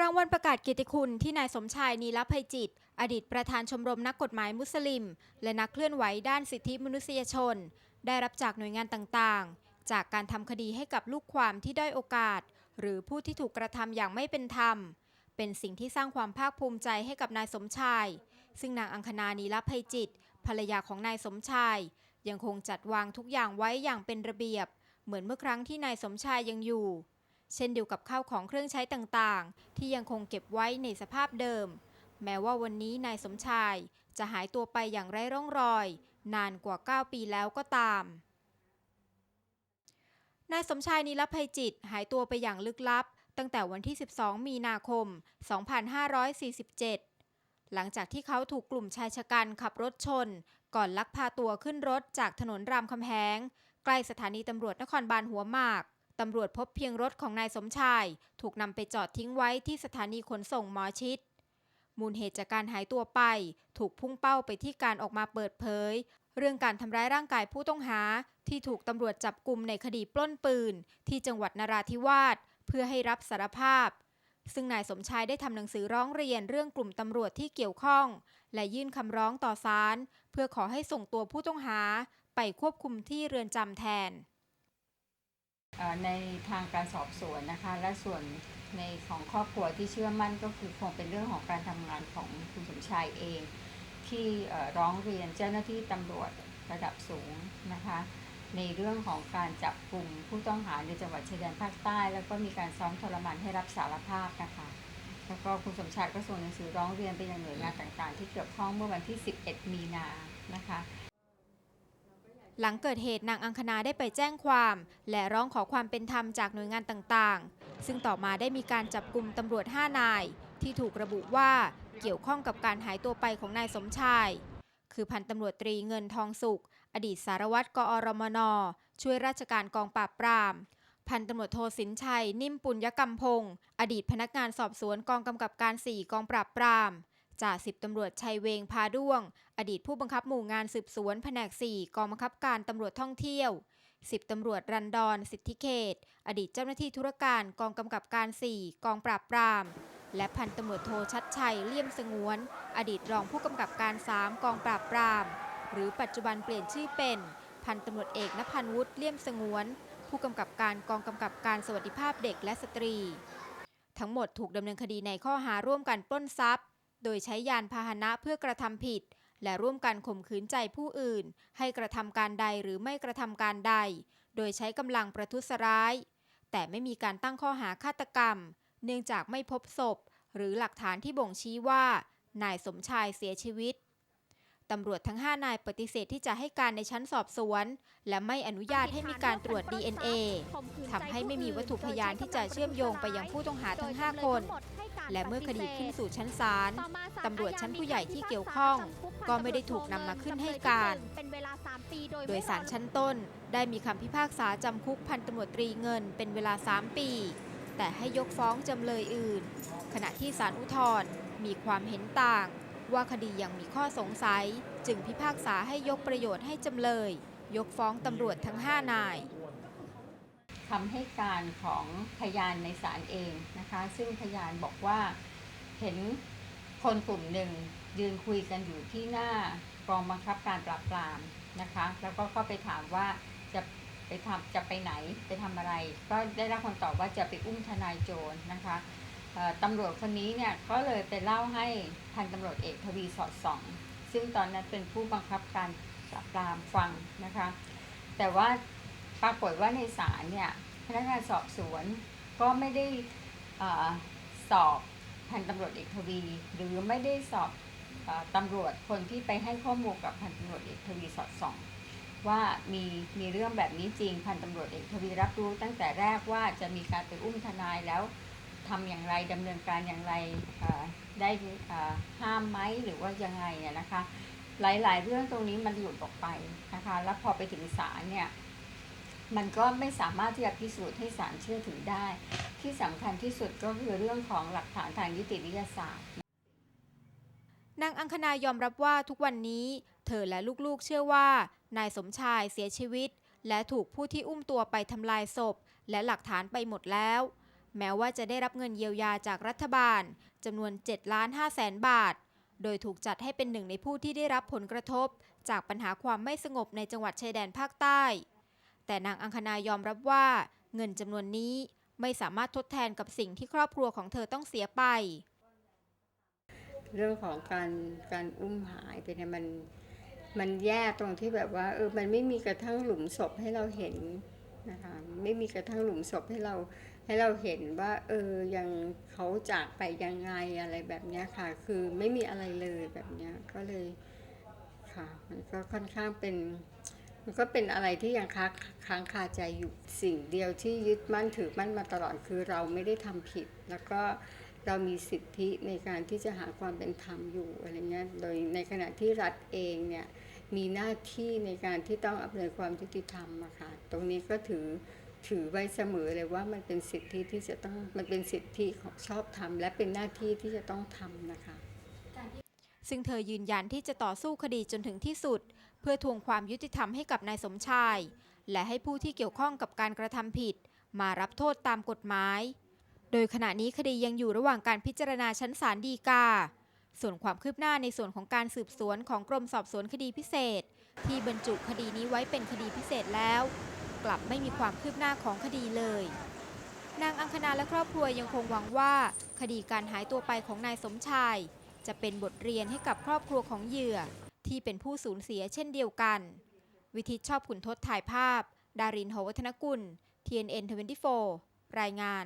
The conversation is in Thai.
รางวัลประกาศเกียรติคุณที่นายสมชายนีลภัยจิต อดีตประธานชมรมนักกฎหมายมุสลิม และนักเคลื่อนไหวด้านสิทธิมนุษยชน ได้รับจากหน่วยงานต่างๆ จากการทำคดีให้กับลูกความที่ด้อยโอกาส หรือผู้ที่ถูกกระทำอย่างไม่เป็นธรรม เป็นสิ่งที่สร้างความภาคภูมิใจให้กับนายสมชาย ซึ่งนางอังคณานีลภัยจิต ภรรยาของนายสมชาย ยังคงจัดวางทุกอย่างไว้อย่างเป็นระเบียบ เหมือนเมื่อครั้งที่นายสมชายยังอยู่ เช่นเดียวกับข้าวของเครื่องใช้ต่างๆ ที่ยังคงเก็บไว้ในสภาพเดิม แม้ว่าวันนี้นายสมชายจะหายตัวไปอย่างไร้ร่องรอย นานกว่า 9 ปีแล้วก็ตาม นายสมชายนิรภัยจิตหายตัวไปอย่างลึกลับ ตั้งแต่วันที่ 12 มีนาคม 2547 หลังจากที่เขาถูกกลุ่มชายชะกันขับรถชน ก่อนลักพาตัวขึ้นรถจากถนนรามคำแหง ใกล้สถานีตำรวจนครบาลหัวหมาก ตำรวจพบเพียงรถของนายสมชาย ถูกนำไปจอดทิ้งไว้ที่สถานีขนส่งหมอชิด มูลเหตุจากการหายตัวไป ถูกพุ่งเป้าไปที่การออกมาเปิดเผย เรื่องการทำร้ายร่างกายผู้ต้องหา ที่ถูกตำรวจจับกลุ่มในคดีปล้นปืน ที่จังหวัดนราธิวาสเพื่อให้รับสารภาพ ซึ่งนายสมชายได้ทำหนังสือร้องเรียนเรื่องกลุ่มตำรวจที่เกี่ยวข้อง และยื่นคำร้องต่อศาลเพื่อขอให้ส่งตัวผู้ต้องหา ไปควบคุมที่เรือนจำแทน ในทางการสอบสวนนะคะ และส่วนในของครอบครัวที่เชื่อมั่นก็คือคงเป็นเรื่องของการทำงานของคุณสมชายเอง ที่ร้องเรียนเจ้าหน้าที่ตำรวจระดับสูงนะคะ ในเรื่องของการจับกลุ่มผู้ต้องหาในจังหวัดชายแดนภาคใต้ แล้วก็มีการซ้อมทรมานให้รับสารภาพนะคะแล้วก็คุณสมชายก็ส่งหนังสือร้องเรียนไปยังหน่วยงานต่างๆ ที่เกี่ยวข้องเมื่อวันที่ 11 มีนานะคะ หลังเกิดเหตุนางอังคณาได้ไปแจ้งความ และร้องขอความเป็นธรรมจากหน่วยงานต่างๆ ซึ่งต่อมาได้มีการจับกลุ่มตำรวจ 5 นาย ที่ถูกระบุว่าเกี่ยวข้องกับการหายตัวไปของนายสมชาย คือพันตำรวจตรีเงินทองสุข อดีตสารวัตรกอรมน ช่วยราชการกองปราบปราม พันตำรวจโทสินชัย นิ่มปุญยกรรมพงศ์อดีตพนักงานสอบสวนกองกำกับการ 4 กองปราบปราม จ่าสิบตำรวจชัยเวงพาด้วง อดีตผู้บังคับหมู่งานสืบสวนแผนก 4 กองบังคับการตำรวจท่องเที่ยวสิบตำรวจรันดอนสิทธิเขต อดีตเจ้าหน้าที่ธุรการกองกำกับการ 4 กองปราบปราม และพันตำรวจโทชัดชัยเลี่ยมสงวน อดีตรองผู้กำกับการ 3 กองปราบปราม หรือปัจจุบันเปลี่ยนชื่อเป็น พันตำรวจเอกนพันวุฒิเลี่ยมสงวน ผู้กำกับการกองกำกับการสวัสดิภาพเด็กและสตรี ทั้งหมดถูกดำเนินคดีในข้อหาร่วมกันปล้นทรัพย์ โดยใช้ยานพาหนะเพื่อกระทำผิด และร่วมกันข่มขืนใจผู้อื่น ให้กระทำการใดหรือไม่กระทำการใด โดยใช้กำลังประทุษร้าย แต่ไม่มีการตั้งข้อหาฆาตกรรม เนื่องจากไม่พบศพ หรือหลักฐานที่บ่งชี้ว่า นายสมชายเสียชีวิต ตำรวจทั้ง 5 นายปฏิเสธที่จะให้การในชั้นสอบสวน และไม่อนุญาตให้มีการตรวจ DNA ทำให้ไม่มีวัตถุพยานที่จะเชื่อมโยงไปยังผู้ต้องหาทั้ง 5 คน และเมื่อคดีขึ้นสู่ชั้นศาลตำรวจชั้นผู้ใหญ่ที่เกี่ยวข้อง ก็ไม่ได้ถูกนำมาขึ้นให้การ โดยสารชั้นต้น ได้มีคำพิพากษาจำคุกพันตำรวจตรีเงิน เป็นเวลา 3 ปี แต่ให้ยกฟ้องจำเลยอื่น ขณะที่ศาลอุทธรณ์มีความเห็นต่าง ว่าคดียังมีข้อสงสัย จึงพิพากษาให้ยกประโยชน์ให้จำเลย ยกฟ้องตำรวจทั้ง 5 นายคำให้การของพยานในศาลเองนะคะ ซึ่งพยานบอกว่าเห็นคนกลุ่มหนึ่งยืนคุยกันอยู่ที่หน้ากองบังคับการปราบปรามนะคะ แล้วก็เข้าไปถามว่าจะไปทำจะไปไหนไปทำอะไร ก็ได้รับคำตอบว่าจะไปอุ้มทนายโจรนะคะ ตำรวจคนนี้เนี่ยก็เลยไปเล่าให้พันตำรวจเอกทวีสอดส่อง ซึ่งตอนนั้นเป็นผู้บังคับการปราบปรามฟังนะคะ แต่ว่าปรากฏว่าในศาลเนี่ยพนักงานสอบสวนก็ไม่ได้อสอบพันตำรวจเอกทวี หรือไม่ได้สอบออตำรวจคนที่ไปให้ข้อมูลกับพันตำรวจเอกทวีสอดส่อง ว่ามีมีเรื่องแบบนี้จริงพันตำรวจเอกทวีรับรู้ตั้งแต่แรกว่าจะมีการไปอุ้มทนายแล้ว ทำอย่างไรดำเนินการอย่างไรได้ห้ามไหมหรือว่ายังไงเนี่ยนะคะ หลายๆ เรื่องตรงนี้มันหลุดออกไปนะคะ แล้วพอไปถึงศาลเนี่ยมันก็ไม่สามารถที่จะพิสูจน์ให้ศาลเชื่อถือได้ ที่สำคัญที่สุดก็คือเรื่องของหลักฐานทางนิติวิทยาศาสตร์นางอังคณายอมรับว่าทุกวันนี้ เธอและลูกๆเชื่อว่า นายสมชายเสียชีวิต และถูกผู้ที่อุ้มตัวไปทำลายศพ และหลักฐานไปหมดแล้ว แม้ว่าจะได้รับเงินเยียวยาจากรัฐบาลจำนวน7ล้าน5แสนบาท โดยถูกจัดให้เป็นหนึ่งในผู้ที่ได้รับผลกระทบ จากปัญหาความไม่สงบในจังหวัดชายแดนภาคใต้ แต่นางอังคณายอมรับว่าเงินจำนวนนี้ไม่สามารถทดแทนกับสิ่งที่ครอบครัวของเธอต้องเสียไป เรื่องของการการอุ้มหายไปเนี่ยมันมันแย่ตรงที่แบบว่าเออมันไม่มีกระทั่งหลุมศพให้เราเห็นนะคะไม่มีกระทั่งหลุมศพให้เรา ให้เราเห็นว่า เออยังเขาจากไปยังไงอะไรแบบนี้ค่ะ คือไม่มีอะไรเลยแบบนี้ก็เลยค่ะมันก็ค่อนข้างเป็นมันก็เป็นอะไรที่ยังค้างค้างคาใจอยู่สิ่งเดียวที่ยึดมั่นถือมั่นมาตลอดคือเราไม่ได้ทำผิด แล้วก็เรามีสิทธิในการที่จะหาความเป็นธรรมอยู่อะไรเงี้ยโดยในขณะที่รัฐเองเนี่ยมีหน้าที่ในการที่ต้องอำนวยความยุติธรรมอะค่ะตรงนี้ก็ถือ ถือไว้เสมอเลยว่ามันเป็นสิทธิที่จะต้องมันเป็นสิทธิของชอบธรรมและเป็นหน้าที่ที่จะต้องทำนะคะ ซึ่งเธอยืนยันที่จะต่อสู้คดีจนถึงที่สุด เพื่อทวงความยุติธรรมให้กับนายสมชาย และให้ผู้ที่เกี่ยวข้องกับการกระทำผิด มารับโทษตามกฎหมาย โดยขณะนี้คดียังอยู่ระหว่างการพิจารณาชั้นศาลฎีกา ส่วนความคืบหน้าในส่วนของการสืบสวนของกรมสอบสวนคดีพิเศษ ที่บรรจุคดีนี้ไว้เป็นคดีพิเศษแล้ว กลับไม่มีความคืบหน้าของคดีเลย นางอังคณาและครอบครัวยังคงหวังว่า คดีการหายตัวไปของนายสมชาย จะเป็นบทเรียนให้กับครอบครัวของเหยื่อ ที่เป็นผู้สูญเสียเช่นเดียวกัน วิทิตชอบขุนทศถ่ายภาพ ดารินโหวัฒนกุล TNN 24รายงาน